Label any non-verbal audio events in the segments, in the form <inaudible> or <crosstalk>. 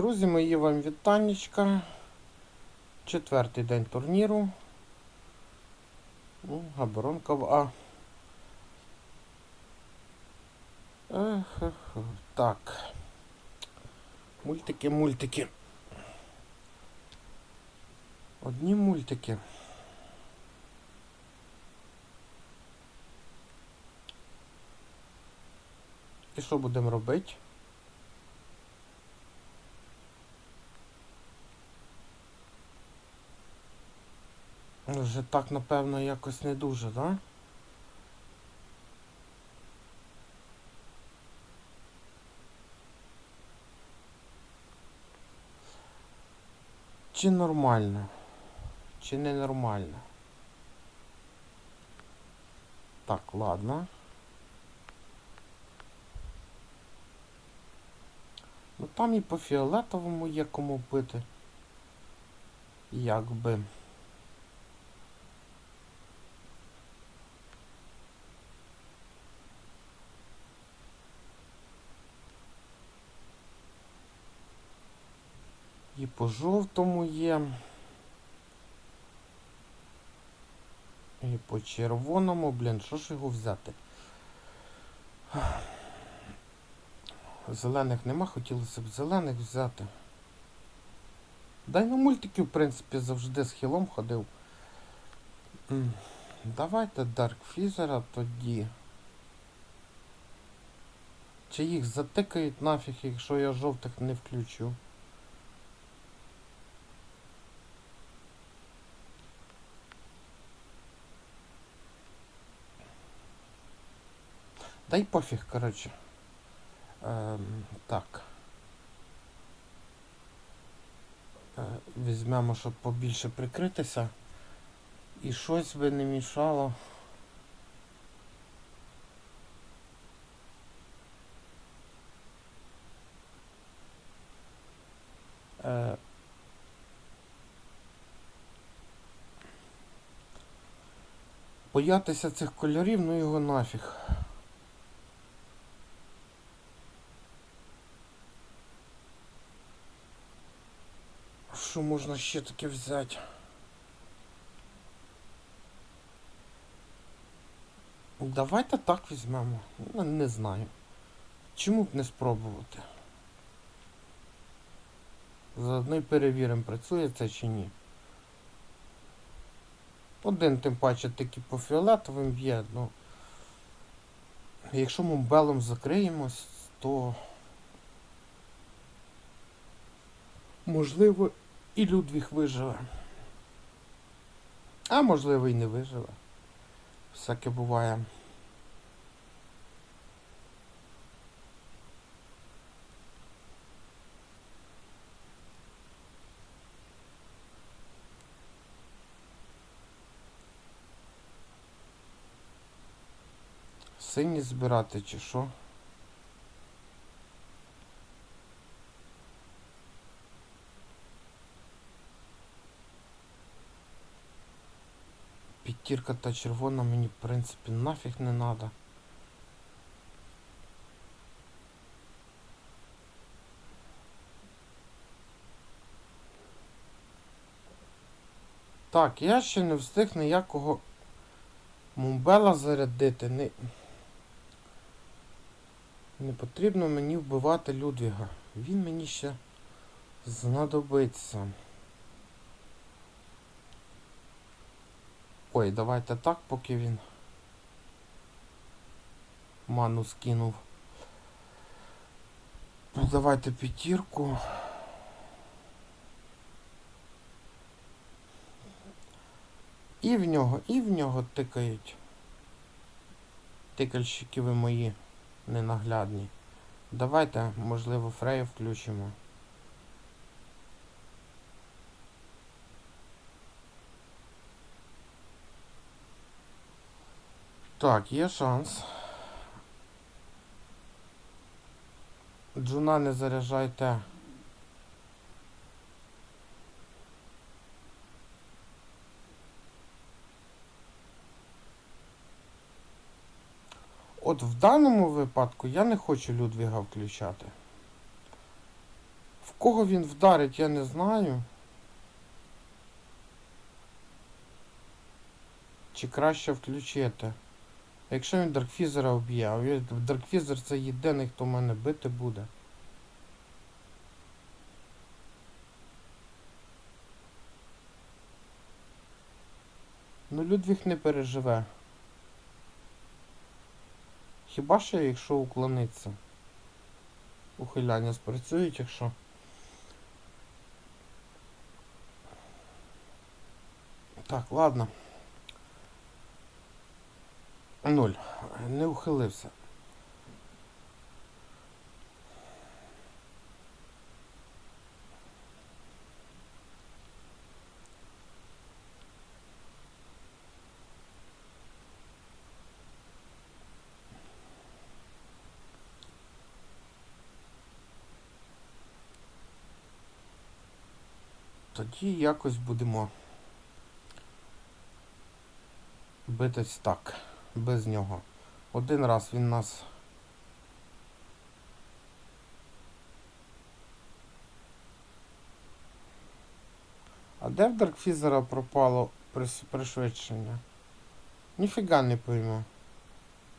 Друзі, мої вам вітаннячка. Четвертий день турніру. Ну, Габоронка в А. Ех, ех. Так. Мультики, мультики. Одні мультики. І що будемо робити? Вже так, напевно, якось не дуже, да? Чи нормально? Чи не нормально? Так, ладно. Ну там і по фіолетовому є кому пити. Якби. І по жовтому є. І по червоному, блін, що ж його взяти? Зелених нема, хотілося б зелених взяти. Дай на мультики, в принципі, завжди з хілом ходив. Давайте Dark Фізера тоді. Чи їх затикають нафіг, якщо я жовтих не включу? Дай пофіг, коротше. Ем, так. Е, візьмемо, щоб побільше прикритися. І щось би не мішало. Е, боятися цих кольорів, ну його нафіг. Що можна ще таке взяти? Давайте так візьмемо. Ну, не знаю. Чому б не спробувати? Заодно й перевіримо, працює це чи ні. Один, тим паче, таки по фіолетовим б'є, ну. Якщо ми белом закриємось, то можливо і Людвіг виживе. А можливо і не виживе. Всяке буває. Сині збирати чи що? П'ятірка та червона мені в принципі нафіг не надо. Так, я ще не встиг ніякого мумбела зарядити. Не... Не потрібно мені вбивати Людвіга. Він мені ще знадобиться. Ой, давайте так, поки він ману скинув. Ну, Давайте п'ятірку. І в нього, і в нього тикають. Тикальщики ви мої ненаглядні. Давайте, можливо, Фрея включимо. Так, є шанс. Джуна не заряджайте. От в даному випадку я не хочу Людвіга включати. В кого він вдарить, я не знаю. Чи краще включити? Якщо він Даркфізера вб'є, а Даркфізер це єдиний, хто мене бити буде. Ну, Людвіг не переживе. Хіба що якщо уклониться? Ухиляння спрацюють, якщо. Так, ладно. Нуль. Не ухилився. Тоді якось будемо битись так, без нього. Один раз він нас. А де в Даркфізера пропало пришвидшення? Ніфіга не пойму.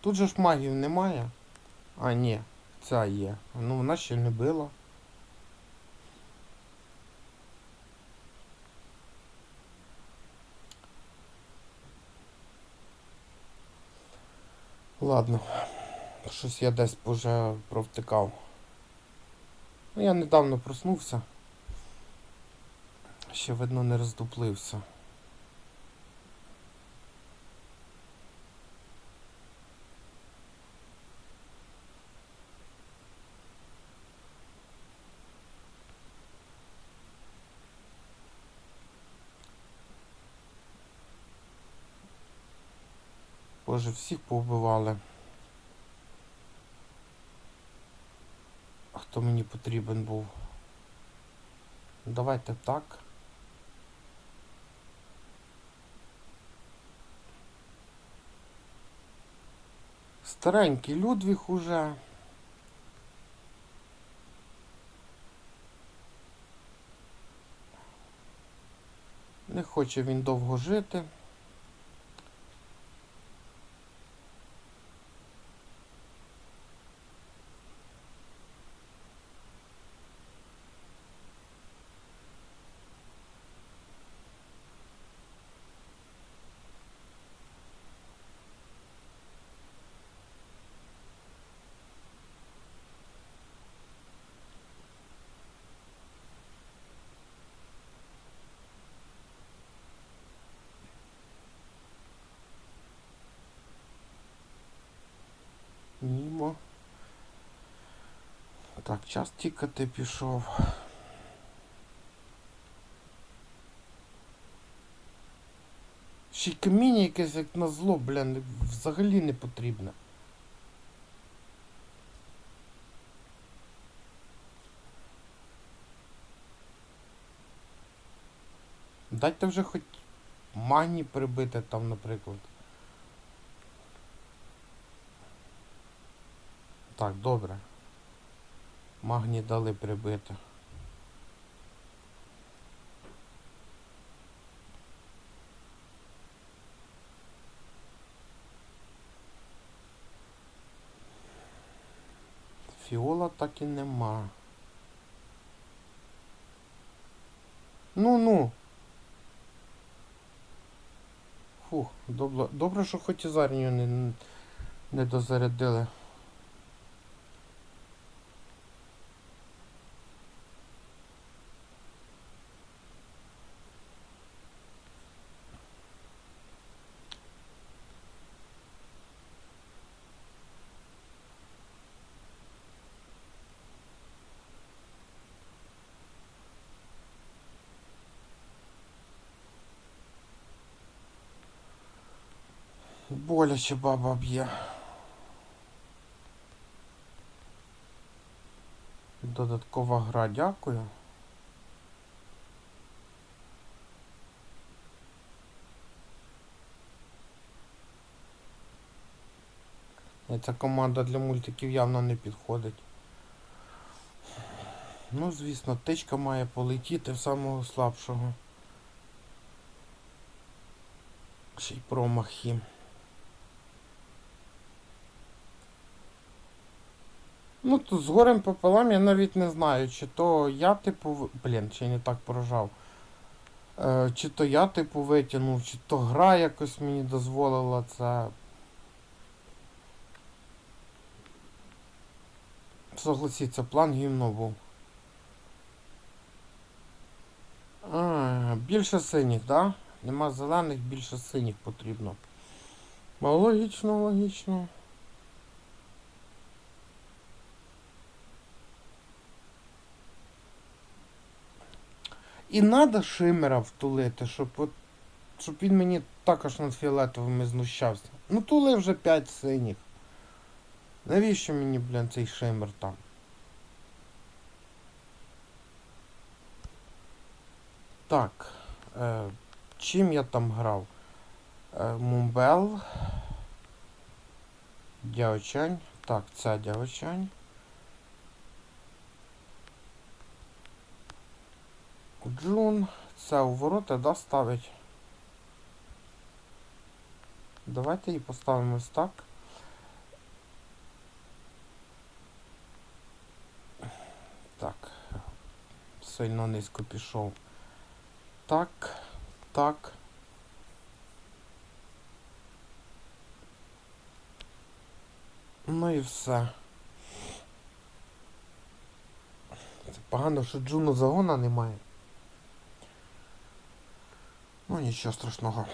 Тут же ж магів немає. А, ні, ця є. Ну вона ще не била. Ладно. Щось я десь вже провтикав. Ну, я недавно проснувся. Ще видно не роздуплився. Боже, всіх повбивали. Хто мені потрібен був? Давайте так. Старенький Людвіг уже. Не хоче він довго жити. Так, час тікати пішов. Ще й каміння якесь як на зло, блін, взагалі не потрібне. Дайте вже хоч магні прибити там, наприклад. Так, добре. Магні дали прибити. Фіола так і нема. Ну ну. Фух, добре, добре, що хоч і зарнію не, не дозарядили. Боляче баба б'є. Додаткова гра, дякую. Ця команда для мультиків явно не підходить. Ну, звісно, тичка має полетіти в самого слабшого. Ще й промахи. Ну, тут з горем пополам я навіть не знаю, чи то я, типу, блін, й не так прожав. Е, чи то я, типу, витягнув, чи то гра якось мені дозволила це. Согласіться, план гімно був. А, більше синіх, да? Нема зелених, більше синіх потрібно. Логічно, логічно. І надо шимера втулити, щоб от, щоб він мені також над фіолетовими знущався. Ну тули вже 5 синіх. Навіщо мені, блін, цей шимер там? Так. Е, чим я там грав? Е, Мумбел. Дяочань. Так, ця дяочань. Джун. Це у ворота, да, ставить. Давайте її поставимо ось так. Так. Сильно низько пішов. Так. Так. Ну і все. Це погано, що Джуну загона немає. Ну нічого страшного.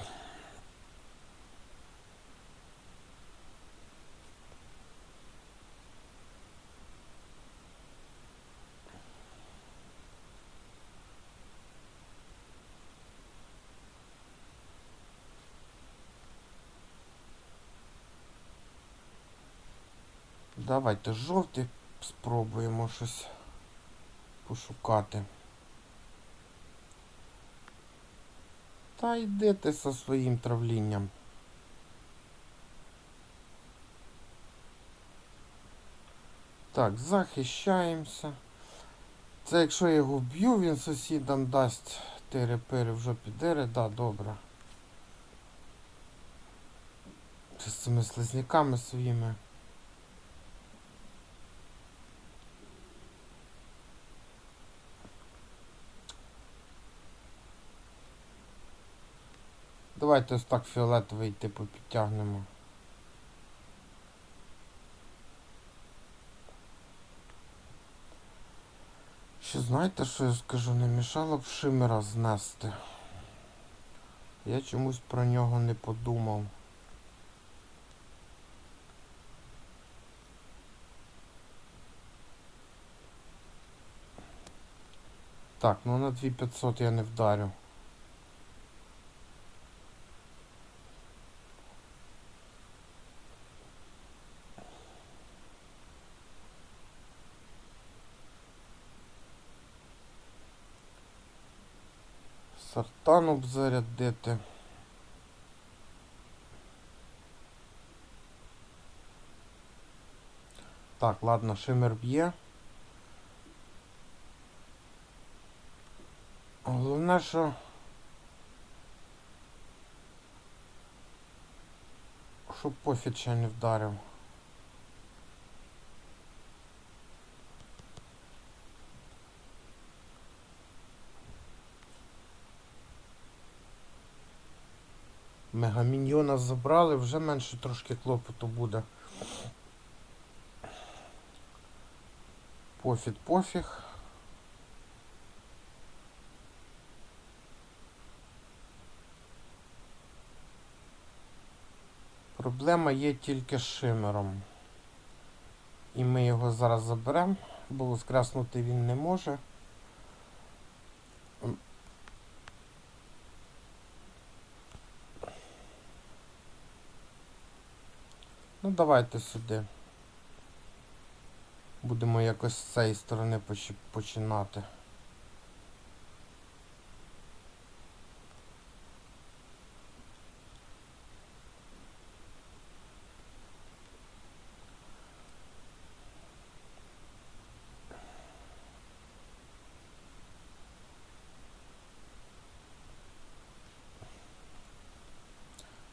Давайте жовті спробуємо щось пошукати. Та йди ти зі своїм травлінням. Так, захищаємося. Це якщо я його вб'ю, він сусідам дасть тири-пири в жопі дири, да, добре. З цими слизняками своїми. Давайте ось так фіолетовий типу підтягнемо. Ще знаєте, що я скажу, не мішало б шимера знести. Я чомусь про нього не подумав. Так, ну на 2500 я не вдарю. Сартану б зарядити. Так, ладно, шимер б'є. Головне, що... Щоб пофіг ще не вдарив. Мегаміньйона забрали, вже менше трошки клопоту буде. Пофіг, пофіг. Проблема є тільки з шимером. І ми його зараз заберемо, бо воскреснути він не може. Ну, давайте сюди. Будемо якось з цієї сторони починати.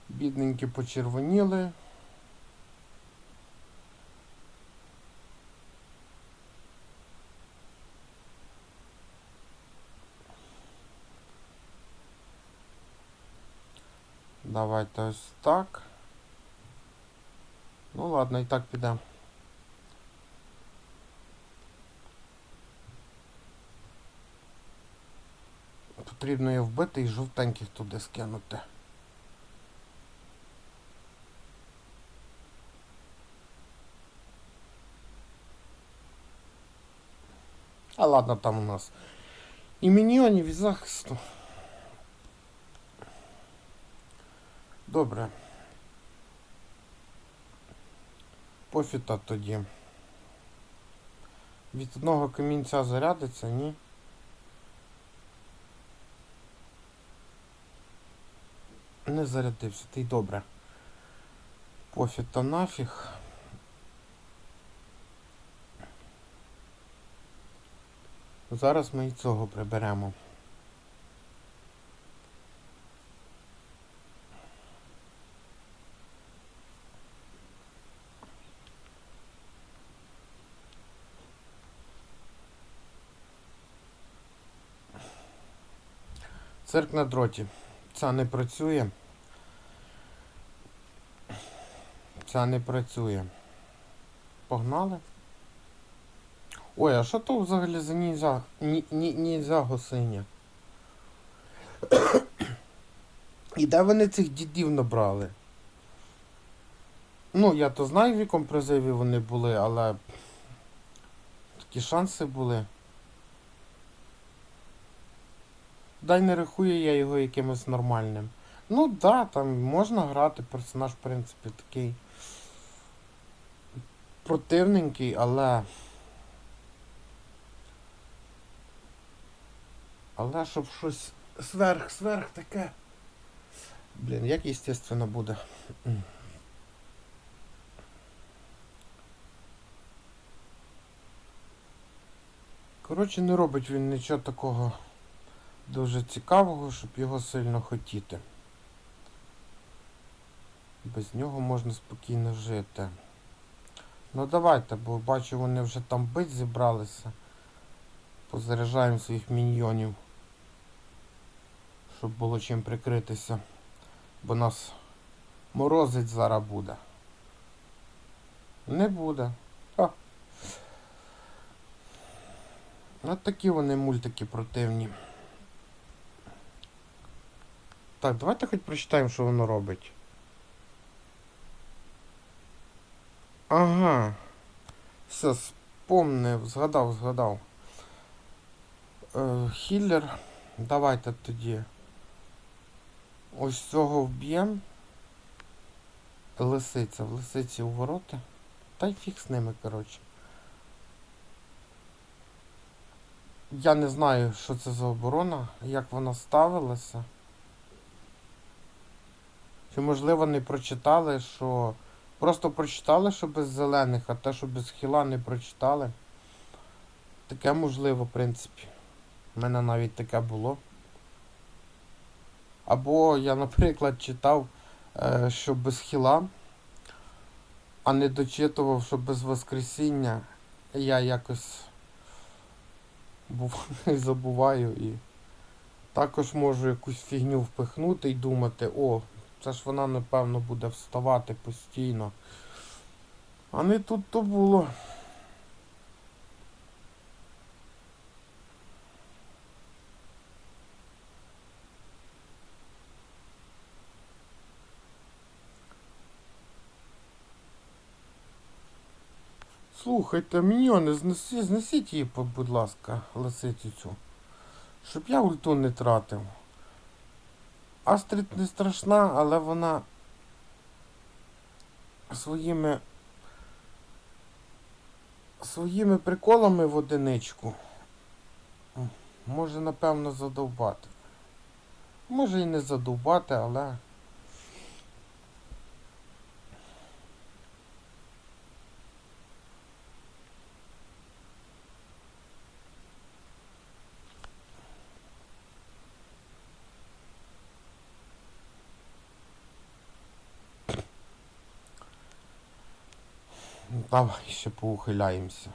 Бідненькі почервоніли. Давайте ось так. Ну ладно, і так піде. Потрібно її вбити і жовтеньких туди скинути. А ладно, там у нас і міньйонів, і захисту. Добре. Пофіта тоді. Від одного камінця зарядиться, ні? Не зарядився, ти й добре. Пофіта нафіг. Зараз ми і цього приберемо. Цирк на дроті. Це не працює. Це не працює. Погнали. Ой, а що то взагалі за нізя? Ні, ні, нізя госиня? І де вони цих дідів набрали? Ну, я то знаю, в якому призиві вони були, але такі шанси були. Дай не рахую я його якимось нормальним. Ну да, там можна грати, персонаж, в принципі, такий противненький, але. Але щоб щось сверх-сверх таке. Блін, як естественно буде. Коротше, не робить він нічого такого дуже цікавого, щоб його сильно хотіти. Без нього можна спокійно жити. Ну давайте, бо бачу, вони вже там бить зібралися. Позаряджаємо своїх міньйонів. Щоб було чим прикритися. Бо нас морозить зараз буде. Не буде. Ха. От такі вони мультики противні. Так, давайте хоч прочитаємо, що воно робить. Ага. Все, спомнив, згадав, згадав. Е, хіллер. Давайте тоді. Ось цього вб'ємо. Лисиця, в лисиці у ворота. Та й фіг з ними, коротше. Я не знаю, що це за оборона, як вона ставилася. Чи можливо не прочитали, що... Просто прочитали, що без зелених, а те, що без хіла не прочитали. Таке можливо, в принципі. У мене навіть таке було. Або я, наприклад, читав, е, що без хіла, а не дочитував, що без Воскресіння я якось був, <laughs> забуваю і також можу якусь фігню впихнути і думати, о, це ж вона, напевно, буде вставати постійно. А не тут то було. Слухайте, міньйони, знесі, знесіть її, будь ласка, лисицю цю. Щоб я ульту не тратив. Астрид не страшна, але вона своїми своїми приколами в одиничку може напевно задовбати. Може і не задовбати, але... Давай ще поухиляємося.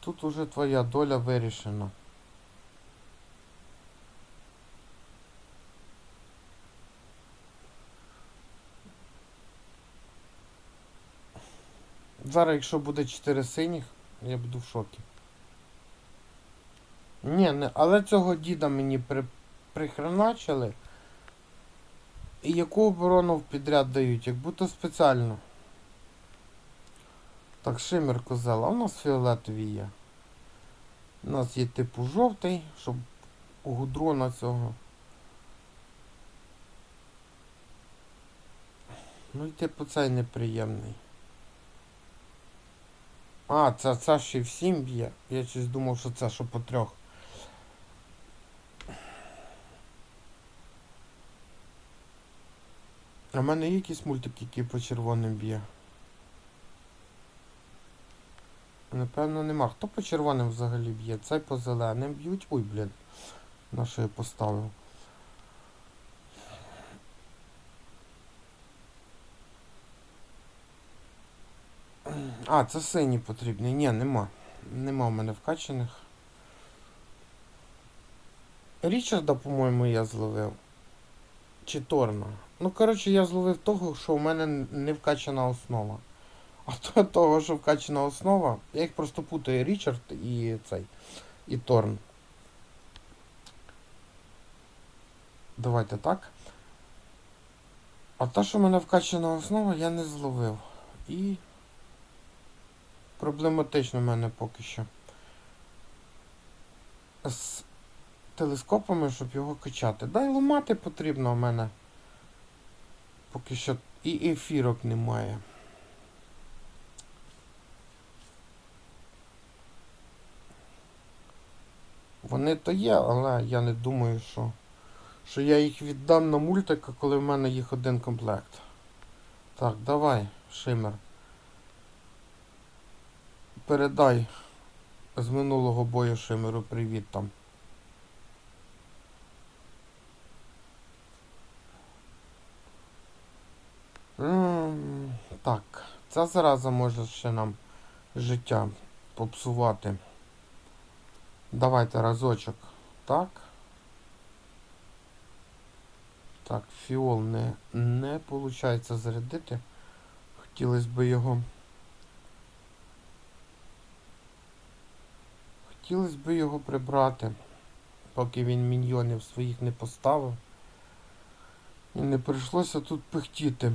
Тут уже твоя доля вирішена. Зараз, якщо буде 4 синіх, я буду в шокі. Ні, не, але цього діда мені при, прихреначили. І яку оборону в підряд дають, як будто спеціально. Так, шимер козел, а у нас фіолетові є. У нас є типу жовтий, щоб у гудрона цього. Ну і типу цей неприємний. А, це, це ще всім б'є. Я щось думав, що це що по трьох. А в мене є якийсь мультик, який по червоним б'є. Напевно нема. Хто по червоним взагалі б'є? Цей по зеленим б'ють. Ой, блін. На що я поставив? А, це сині потрібні. Ні, нема. Нема в мене вкачаних. Річарда, по-моєму, я зловив. Чи Торна. Ну, коротше, я зловив того, що в мене не вкачана основа. А то <laughs> того, що вкачана основа, я їх просто путаю Річард і цей. І Торн. Давайте так. А те, що в мене вкачана основа, я не зловив. І проблематично в мене поки що. З телескопами, щоб його качати. Да, і ламати потрібно в мене. Поки що і ефірок немає. Вони то є, але я не думаю, що, що я їх віддам на мультика, коли в мене їх один комплект. Так, давай, Шимер. Передай з минулого бою Шимеру привіт там. М, Так, ця зараза може ще нам життя попсувати. Давайте разочок. Так. Так, фіол не, не виходить зарядити. Хотілося б його. Хотілося б його прибрати, поки він міньйонів своїх не поставив. І не прийшлося тут пихтіти.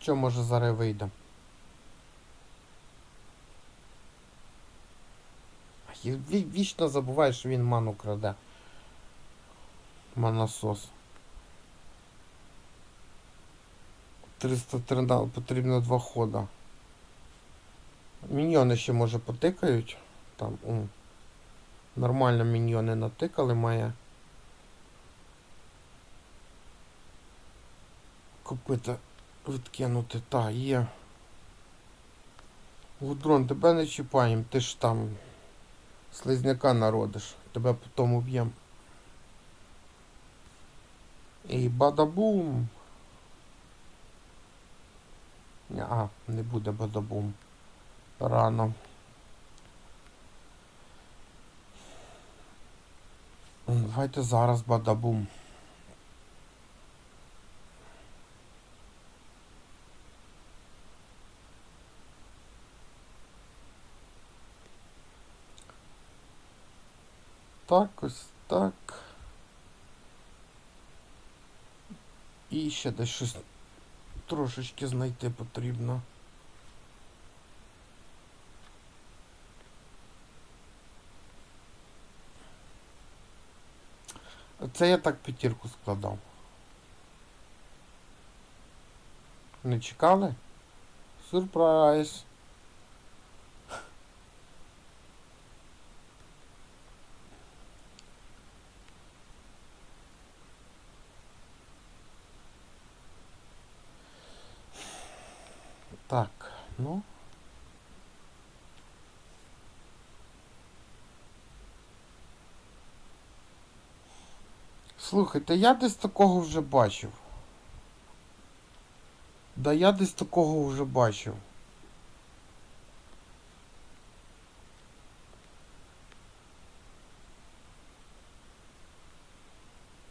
Що може зараз вийде? Вічно забуваю, що він ману краде. Манасос. 313 потрібно два хода. Міньйони ще може потикають. Там у. Нормально міньйони натикали, має. Копита відкинути. Та, є. Гудрон, тебе не чіпаємо, ти ж там слизняка народиш. Тебе потім уб'єм. І бадабум. А, не буде бадабум. Рано. Давайте зараз бадабум. Так, ось так. І ще десь щось трошечки знайти потрібно. Це я так п'ятірку складав. Не чекали? Сюрприз. Так, ну. Слухайте, я десь такого вже бачив. Да я десь такого вже бачив.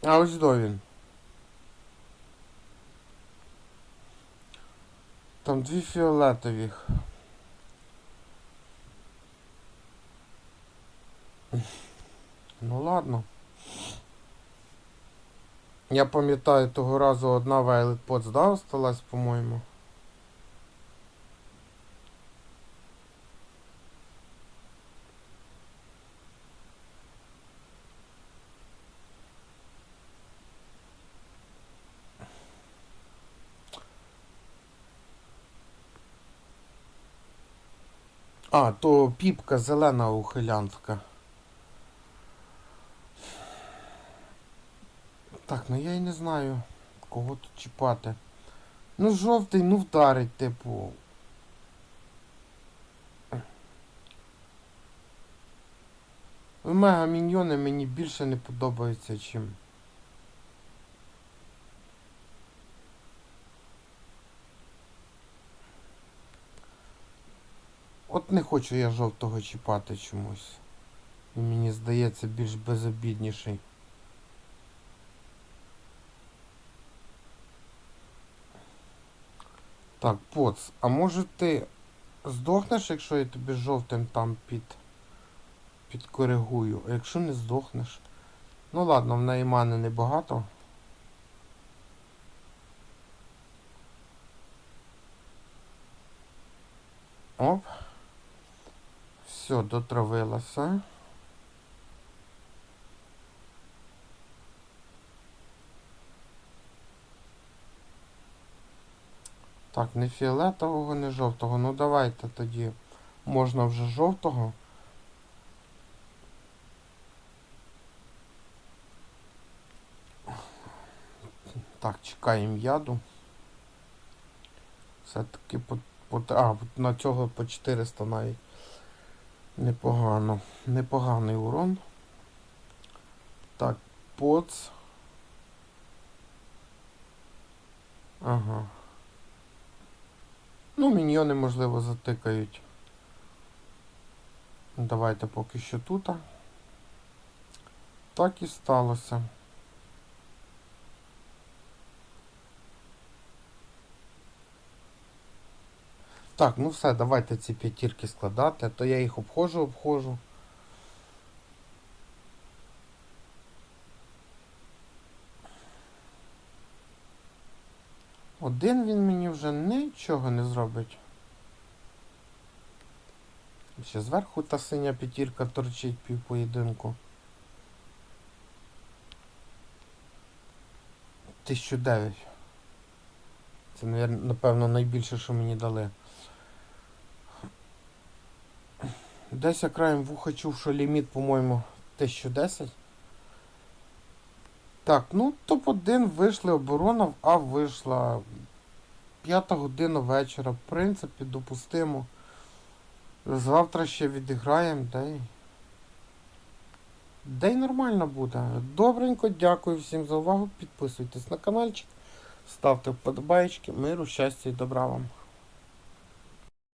А ось до він. Там дві фіолетові. Ну ладно. Я пам'ятаю, того разу одна Violet Pots, да, осталась, по-моєму. А, то піпка зелена ухилянська. Так, ну я й не знаю, кого тут чіпати. Ну, жовтий, ну вдарить, типу. Мега міньйони мені більше не подобаються, чим. Не хочу я жовтого чіпати чомусь. Він мені здається більш безобідніший. Так, поц, а може ти здохнеш, якщо я тобі жовтим там під підкоригую, а якщо не здохнеш? Ну ладно, в неї мани небагато. Все, дотравилася. Так, не фіолетового, не жовтого. Ну давайте тоді. Можна вже жовтого. Так, чекаємо яду. Все-таки по, по, а, на цього по 400 навіть. Непогано. Непоганий урон. Так, поц. Ага. Ну, міньйони, можливо, затикають. Давайте поки що тут. Так і сталося. Так, ну все, давайте ці п'ятірки складати, а то я їх обходжу, обходжу. Один він мені вже нічого не зробить. Ще зверху та синя п'ятірка торчить пів поєдинку. 1009. Це, напевно, найбільше, що мені дали. Десь я краєм вуха чув, що ліміт, по-моєму, 1010. Так, ну топ-1 вийшли оборона, А вийшла. П'ята година вечора. В принципі, допустимо. Завтра ще відіграємо, да й. Да й нормально буде. Добренько, дякую всім за увагу. Підписуйтесь на каналчик, ставте вподобайки. Миру, щастя і добра вам.